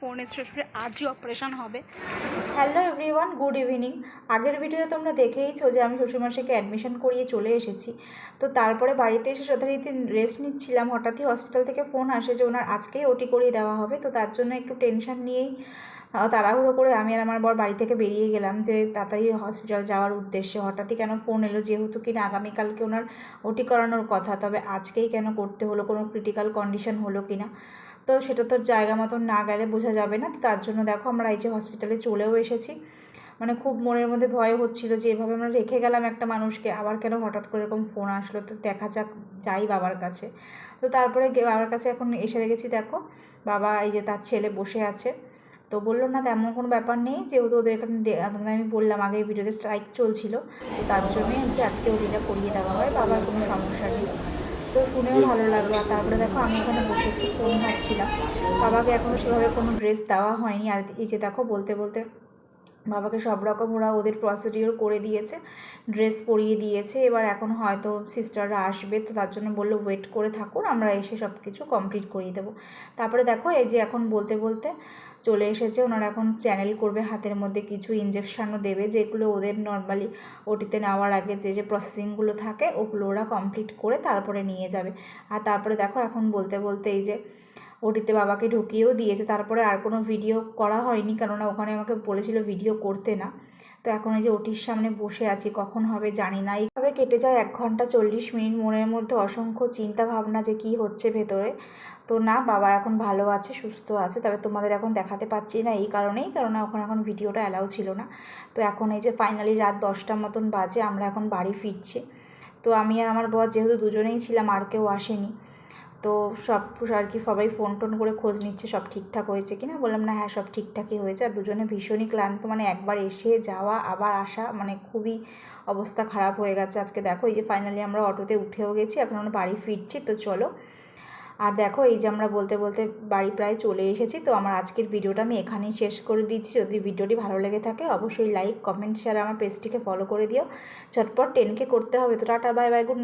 Phone এসে শ্বশুরের আজই অপারেশন হবে। হ্যালো এভরিওয়ান গুড ইভিনিং আগের ভিডিও তোমরা দেখেইছো যে আমি শ্বশুরমশাইকে অ্যাডমিশন করিয়ে চলে এসেছি। তো তারপরে বাড়িতে এসে যথারীতি রেস্ট নিচ্ছিলাম। হঠাৎই হসপিটাল থেকে ফোন আসে যে ওনার আজকেই ওটি করিয়ে দেওয়া হবে। তো তার জন্য একটু টেনশন নিয়েই তাড়াহুড়ো করে আমি আর আমার বর বাড়ি থেকে বেরিয়ে গেলাম যে তাড়াতাড়ি হসপিটাল যাওয়ার উদ্দেশ্যে। হঠাৎই কেন ফোন এলো? যেহেতু কিনা আগামীকালকে ওনার ওটি করানোর কথা, তবে আজকেই কেন করতে হলো? কোনো ক্রিটিক্যাল কন্ডিশন হলো কিনা? তো সেটা তো জায়গা মতন না গেলে বোঝা যাবে না। তো তার জন্য দেখো আমরা এই যে হসপিটালে চলেও এসেছি। মানে খুব মনের মধ্যে ভয় হচ্ছিল যে এভাবে আমরা রেখে গেলাম একটা মানুষকে, আবার কেন হঠাৎ করে এরকম ফোন আসলো? তো দেখা যাক, যাই বাবার কাছে। তো তারপরে বাবার কাছে এখন এসে গেছি দেখো, বাবা এই যে তার ছেলে বসে আছে। তো বলল, না, তেমন কোনো ব্যাপার নেই, যেহেতু ওদের এখানে তোমাদের আমি বললাম আগের ভিডিওতে স্ট্রাইক চলছিল। তো তার জন্যই আর আজকে ওটিটা করিয়ে দেওয়া হয়। বাবার কোনো সমস্যা নেই। তো শুনেও ভালো লাগল। আর তারপরে দেখো আমি ওখানে বসে একটু ফোন ঘাটছিলাম। বাবাকে এখনও সেভাবে কোনো ড্রেস দেওয়া হয়নি। আর এই যে দেখো বলতে বলতে বাবাকে সব রকম ওরা ওদের প্রসিডিওর করে দিয়েছে ড্রেস পরিয়ে দিয়েছে, এবার এখন হয়তো সিস্টাররা আসবে, তো তার জন্য বলল ওয়েট করে থাকুন, আমরা এসে সব কিছু কমপ্লিট করিয়ে দেবো। তারপরে দেখো, এই যে এখন বলতে বলতে চলে এসেছে, ওনারা এখন চ্যানেল করবে, হাতের মধ্যে কিছু ইঞ্জেকশানও দেবে, যেগুলো ওদের নর্মালি ওটিতে নেওয়ার আগে যে যে প্রসেসিংগুলো থাকে, ওগুলো ওরা কমপ্লিট করে তারপরে নিয়ে যাবে। আর তারপরে দেখো, এখন বলতে বলতে এই যে ওটিতে বাবাকে ঢুকিয়েও দিয়েছে। তারপরে আর কোনো ভিডিও করা হয়নি, কেননা ওখানে আমাকে বলেছিল ভিডিও করতে না। তো এখন এই যে ওটির সামনে বসে আছি, কখন হবে জানি না। এইভাবে কেটে যায় এক ঘণ্টা চল্লিশ মিনিট, মনের মধ্যে অসংখ্য চিন্তা ভাবনা যে কি হচ্ছে ভেতরে। তো না, বাবা এখন ভালো আছে, সুস্থ আছে, তবে তোমাদের এখন দেখাতে পাচ্ছি না এই কারণেই, কেননা ওখানে এখন ভিডিওটা অ্যালাউ ছিল না। তো এখন এই যে ফাইনালি রাত দশটার মতন বাজে, আমরা এখন বাড়ি ফিরছি। তো আমি আর আমার বর যেহেতু দুজনেই ছিলাম, আর কেউ আসেনি। তো সব আর কি সবাই ফোন টোন করে খোঁজ নিচ্ছে, সব ঠিকঠাক হয়েছে কি না বললাম, না হ্যাঁ সব ঠিকঠাকই হয়েছে। আর দুজনে ভীষণই ক্লান্ত মানে একবার এসে যাওয়া, আবার আসা মানে খুবই অবস্থা খারাপ হয়ে গেছে। আজকে দেখো, এই যে ফাইনালি আমরা অটোতে উঠেও গেছি, এখন আমরা বাড়ি ফিরছি, তো চলো। আর দেখো, এই যে আমরা বলতে বলতে বাড়ি প্রায় চলে এসেছি, তো আমার আজকের ভিডিওটা আমি এখানেই শেষ করে দিচ্ছি। যদি ভিডিওটি ভালো লেগে থাকে, অবশ্যই লাইক কমেন্ট শেয়ার আমার পেজটিকে ফলো করে দিও। চটপট টেনকে করতে হবে। তো টাটা বাই বাই গুড